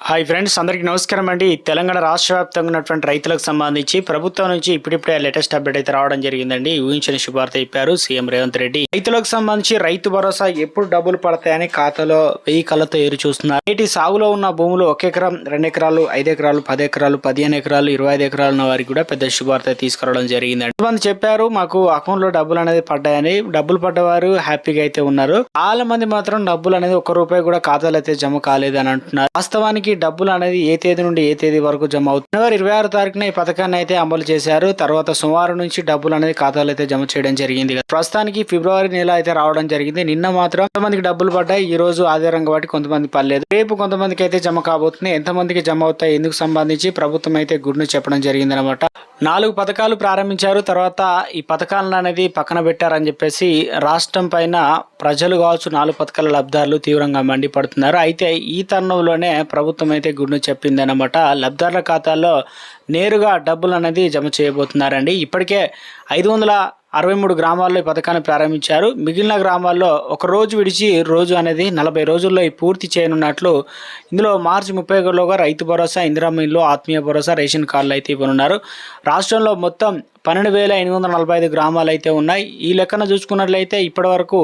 Hi friends అందరికీ నమస్కారం అండి. తెలంగాణ రాష్ట్ర వ్యాప్తంగా ఉన్నటువంటి రైతులకు సంబంధించి ప్రభుత్వం నుంచి ఇప్పుడిప్పుడే లేటెస్ట్ అప్డేట్ అయితే రావడం జరిగిందండి. ఊహించని శుభార్త చెప్పారు సీఎం రేవంత్ రెడ్డి. రైతులకు సంబంధించి రైతు భరోసా ఎప్పుడు డబ్బులు పడతాయని ఖాతాలో వెయ్యి కళ్ళతో ఎదురు చూస్తున్నారు. నేటి సాగులో ఉన్న భూములు ఒక ఎకరం రెండు ఎకరాలు ఐదు ఎకరాలు పది ఎకరాలు పదిహేను ఎకరాలు ఇరవై ఐదు ఎకరాలు ఉన్న వారికి కూడా పెద్ద శుభార్త తీసుకురావడం జరిగిందండి. కొంతమంది చెప్పారు మాకు అకౌంట్లో డబ్బులు అనేది పడ్డాయని. డబ్బులు పడ్డవారు హ్యాపీగా అయితే ఉన్నారు. చాలా మంది మాత్రం డబ్బులు అనేది ఒక్క రూపాయి కూడా ఖాతాలో అయితే జమ కాలేదు అని అంటున్నారు. వాస్తవానికి డబ్బులు అనేది ఏ తేదీ నుండి ఏ తేదీ వరకు జమ అవుతుంది? జనవరి ఇరవై ఆరు తారీఖున ఈ పథకాన్ని అయితే అమలు చేశారు. తర్వాత సోమవారం నుంచి డబ్బులు అనేది ఖాతాలో అయితే జమ చేయడం జరిగింది. ప్రస్తుతానికి ఫిబ్రవరి నెల అయితే రావడం జరిగింది. నిన్న మాత్రం కొంతమందికి డబ్బులు పడ్డాయి. ఈ రోజు ఆదివారం కాబట్టి కొంతమంది పర్లేదు రేపు కొంతమందికి అయితే జమ కాబోతుంది. ఎంతమందికి జమ అవుతాయి? ఎందుకు సంబంధించి ప్రభుత్వం అయితే గుడ్ను చెప్పడం జరిగింది అనమాట నాలుగు పథకాలు ప్రారంభించారు. తర్వాత ఈ పథకాలను అనేది పక్కన పెట్టారని చెప్పేసి రాష్ట్రం పైన ప్రజలు కావచ్చు నాలుగు పథకాల లబ్ధారులు తీవ్రంగా మండిపడుతున్నారు. అయితే ఈ తరుణంలోనే ప్రభుత్వం అయితే గుడ్ను చెప్పిందనమాట లబ్ధారుల ఖాతాల్లో నేరుగా డబ్బులు అనేది జమ చేయబోతున్నారండి. ఇప్పటికే ఐదు వందల అరవై మూడు గ్రామాల్లో ఈ పథకాన్ని ప్రారంభించారు. మిగిలిన గ్రామాల్లో ఒక రోజు విడిచి రోజు అనేది నలభై రోజుల్లో ఈ పూర్తి చేయనున్నట్లు ఇందులో మార్చి ముప్పై ఒకటిలోగా రైతు భరోసా ఇందిరమ్మ ఆత్మీయ భరోసా రేషన్ కార్డులు అయితే ఇవ్వనున్నారు. రాష్ట్రంలో మొత్తం పన్నెండు వేల ఎనిమిది వందల నలభై ఐదు గ్రామాలు అయితే ఉన్నాయి. ఈ లెక్కన చూసుకున్నట్లయితే ఇప్పటి వరకు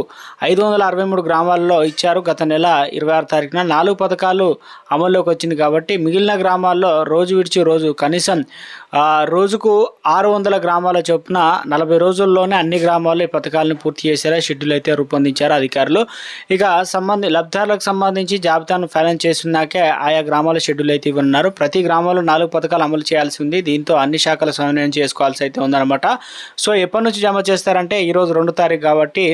ఐదు వందల అరవై మూడు గ్రామాల్లో ఇచ్చారు. గత నెల ఇరవై ఆరు తారీఖున నాలుగు పథకాలు అమల్లోకి వచ్చింది కాబట్టి మిగిలిన గ్రామాల్లో రోజు విడిచి రోజు కనీసం రోజుకు ఆరు వందల గ్రామాల చొప్పున నలభై రోజుల్లోనే అన్ని గ్రామాల్లో ఈ పథకాలను పూర్తి చేసేలా షెడ్యూల్ అయితే రూపొందించారు అధికారులు. ఇక సంబంధి లబ్ధారులకు సంబంధించి జాబితాను ఫైనల్ చేస్తున్నాకే ఆయా గ్రామాల షెడ్యూల్ అయితే ఇవ్వనున్నారు. ప్రతి గ్రామంలో నాలుగు పథకాలు అమలు చేయాల్సి ఉంది. దీంతో అన్ని శాఖల సమన్వయం చేసుకోవాల్సి అయితే ఉంది. ఉందన్నమాట. సో ఎప్పటి నుంచి జమ చేస్తారంటే ఈరోజు రెండు తారీఖు కాబట్టి.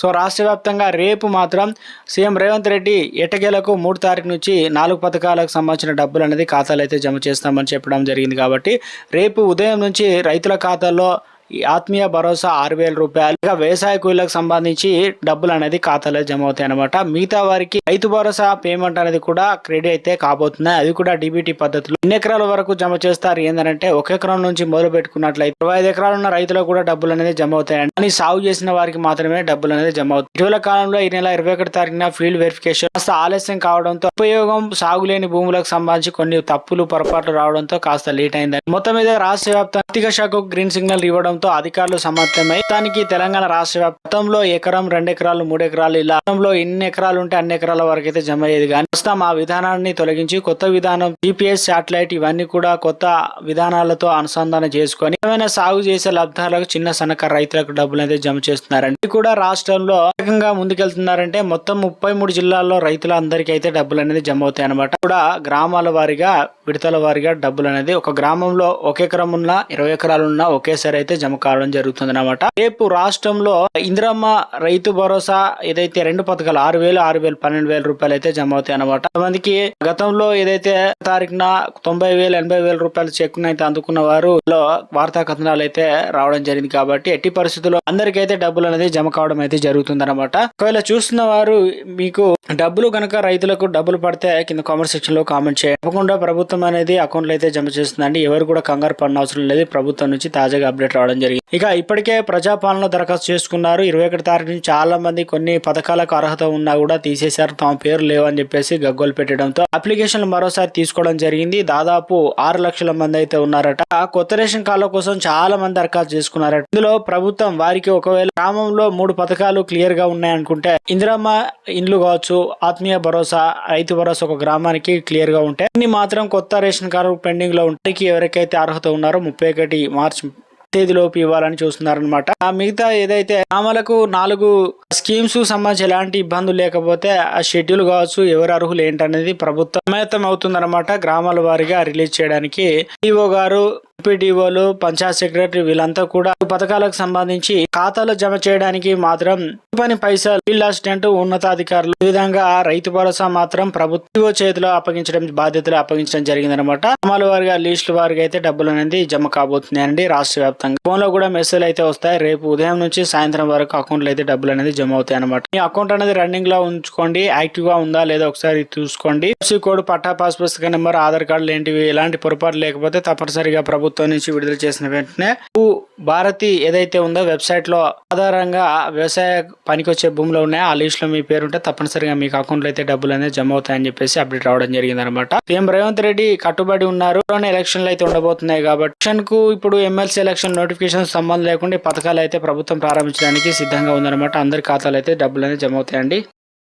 సో రాష్ట్ర వ్యాప్తంగా రేపు మాత్రం సీఎం రేవంత్ రెడ్డి ఎటకేలకు మూడు తారీఖు నుంచి నాలుగు పథకాలకు సంబంధించిన డబ్బులు అనేది ఖాతాలు అయితే జమ చేస్తామని చెప్పడం జరిగింది కాబట్టి. రేపు ఉదయం నుంచి రైతుల ఖాతాల్లో ఈ ఆత్మీయ భరోసా ఆరు వేల రూపాయలు. ఇక వ్యవసాయ కూలీలకు సంబంధించి డబ్బులు అనేది ఖాతాలో జమ అవుతాయి అనమాట మిగతా వారికి రైతు భరోసా పేమెంట్ అనేది కూడా క్రెడిట్ అయితే కాబోతున్నాయి. అది కూడా డిబిటీ పద్ధతిలో. ఎన్ని ఎకరాల వరకు జమ చేస్తారు? ఏంటంటే ఒక ఎకరం నుంచి మొదలు పెట్టుకున్నట్లయితే ఇరవై ఐదు ఎకరాలు ఉన్న రైతులకు కూడా డబ్బులు అనేది జమ అవుతాయండి కానీ సాగు చేసిన వారికి మాత్రమే డబ్బులు అనేది జమ అవుతాయి. ఇటీవల కాలంలో ఈ నెల ఇరవై ఒకటి తారీఖున ఫీల్డ్ వెరిఫికేషన్ కాస్త ఆలస్యం కావడంతో ఉపయోగం సాగులేని భూములకు సంబంధించి కొన్ని తప్పులు పొరపాట్లు రావడంతో కాస్త లేట్ అయింది మొత్తం మీద రాష్ట్ర వ్యాప్త ఆర్థిక శాఖకు గ్రీన్ సిగ్నల్ ఇవ్వడం ఇవ్వడంతో అధికారులు సమాప్తమై దానికి తెలంగాణ రాష్ట్ర వ్యాప్తంలో ఎకరం రెండు ఎకరాలు మూడు ఎకరాలు ఇలా గతంలో ఎన్ని ఎకరాలు ఉంటే అన్ని ఎకరాల వరకు అయితే జమ అయ్యేది కానీ ప్రస్తుతం ఆ విధానాన్ని తొలగించి కొత్త విధానం జీపీఎస్ శాటిలైట్ ఇవన్నీ కూడా కొత్త విధానాలతో అనుసంధానం చేసుకొని ఏమైనా సాగు చేసే లబ్ధాలకు చిన్న సన్నకారు రైతులకు డబ్బులు అయితే జమ చేస్తున్నారండి. ఇది కూడా రాష్ట్రంలో వేగంగా ముందుకెళ్తున్నారంటే మొత్తం ముప్పై మూడు జిల్లాల్లో రైతులందరికీ అయితే డబ్బులు అనేది జమ అవుతాయి అనమాట కూడా గ్రామాల వారీగా విడతల వారీగా డబ్బులు అనేది ఒక గ్రామంలో ఒక ఎకరం ఉన్నా ఇరవై ఎకరాలు ఉన్న ఒకేసారి అయితే జమ కావడం జరుగుతుంది అనమాట రేపు రాష్ట్రంలో ఇందిరమ్మ రైతు భరోసా ఏదైతే రెండు పథకాలు ఆరు వేలు ఆరు వేలు పన్నెండు వేల రూపాయలు అయితే జమ అవుతాయి అనమాట కొంతమందికి గతంలో ఏదైతే తారీఖున తొంభై వేలు ఎనభై వేల రూపాయలు చెక్కును అయితే అందుకున్న వారు వార్తా కథనాలు అయితే రావడం జరిగింది కాబట్టి ఎట్టి పరిస్థితుల్లో అందరికైతే డబ్బులు అనేది జమ కావడం అయితే జరుగుతుంది అనమాట ఒకవేళ చూస్తున్న వారు మీకు డబ్బులు కనుక రైతులకు డబ్బులు పడితే కింద కామెంట్ సెక్షన్లో కామెంట్ చేయండి. తప్పకుండా ప్రభుత్వం అనేది అకౌంట్లు అయితే జమ చేస్తుందండి. ఎవరు కూడా కంగారు పడిన అవసరం లేదు. ప్రభుత్వం నుంచి తాజాగా అప్డేట్ రావడం జరిగింది. ఇక ఇప్పటికే ప్రజాపాలన దరఖాస్తు చేసుకున్నారు. ఇరవై ఒకటి తారీఖు నుంచి చాలా మంది కొన్ని పథకాలకు అర్హత ఉన్నా కూడా తీసేశారు. తమ పేరు లేవని చెప్పేసి గగ్గోలు పెట్టడంతో అప్లికేషన్లు మరోసారి తీసుకోవడం జరిగింది. దాదాపు ఆరు లక్షల మంది అయితే ఉన్నారట. కొత్త రేషన్ కార్డుల కోసం చాలా మంది దరఖాస్తు చేసుకున్నారట. ఇందులో ప్రభుత్వం వారికి ఒకవేళ గ్రామంలో మూడు పథకాలు క్లియర్గా ఉన్నాయనుకుంటే ఇందిరమ్మ ఇండ్లు కావచ్చు ఆత్మీయ భరోసా రైతు భరోసా ఒక గ్రామానికి క్లియర్గా ఉంటే కొన్ని మాత్రం కొత్త రేషన్ కార్డు పెండింగ్లో ఉంటాయి ఎవరికైతే అర్హత ఉన్నారో ముప్పై ఒకటి మార్చి తేదీలోపు ఇవ్వాలని చూస్తున్నారనమాట ఆ మిగతా ఏదైతే గ్రామాలకు నాలుగు స్కీమ్స్ సంబంధించి ఎలాంటి ఇబ్బందులు లేకపోతే ఆ షెడ్యూల్ కావచ్చు ఎవరు అర్హులు ఏంటనేది ప్రభుత్వం సమాయత్తం అవుతుందన్నమాట గ్రామాల వారిగా రిలీజ్ చేయడానికి ఈఓ గారు ఎంపీడీఓలు పంచాయత్ సెక్రటరీ వీళ్ళంతా కూడా ఈ పథకాలకు సంబంధించి ఖాతాలో జమ చేయడానికి మాత్రం పని పైసలు ఫీల్డ్ అసిస్టెంట్ ఉన్నతాధికారులు ఈ విధంగా రైతు భరోసా మాత్రం ప్రభుత్వ చేతిలో అప్పగించడం బాధ్యతలు అప్పగించడం జరిగిందనమాట అమలు వారిగా లిస్టు వారికి అయితే డబ్బులు అనేది జమ కాబోతున్నాయండి రాష్ట్ర వ్యాప్తంగా. ఫోన్లో కూడా మెసేజ్ అయితే వస్తాయి. రేపు ఉదయం నుంచి సాయంత్రం వరకు అకౌంట్లో అయితే డబ్బులు అనేది జమ అవుతాయి అనమాట మీ అకౌంట్ అనేది రన్నింగ్లో ఉంచుకోండి. యాక్టివ్గా ఉందా లేదా ఒకసారి చూసుకోండి. కోడ్ పట్టా పాస్ పుస్తక నెంబర్ ఆధార్ కార్డు ఏంటివి ఎలాంటి పొరపాటు లేకపోతే తప్పనిసరిగా ప్రభుత్వం ప్రభుత్వం నుంచి విడుదల చేసిన వెంటనే భారతి ఏదైతే ఉందో వెబ్సైట్లో ఆధారంగా వ్యవసాయ పనికొచ్చే భూములు ఉన్నాయో. ఆ లిస్ట్లో మీ పేరు ఉంటే తప్పనిసరిగా మీకు అకౌంట్లో అయితే డబ్బులు అనేది జమ అవుతాయని చెప్పేసి అప్డేట్ రావడం జరిగింది అనమాట సీఎం రేవంత్ రెడ్డి కట్టుబడి ఉన్నారు. ఎలక్షన్లు అయితే ఉండబోతున్నాయి కాబట్టి ఎలక్షన్కు ఇప్పుడు ఎమ్మెల్సీ ఎలక్షన్ నోటిఫికేషన్ సంబంధం లేకుండా ఈ పథకాలు అయితే ప్రభుత్వం ప్రారంభించడానికి సిద్ధంగా ఉందన్నమాట అందరి ఖాతాలు అయితే డబ్బులు అనేది జమ అవుతాయండి.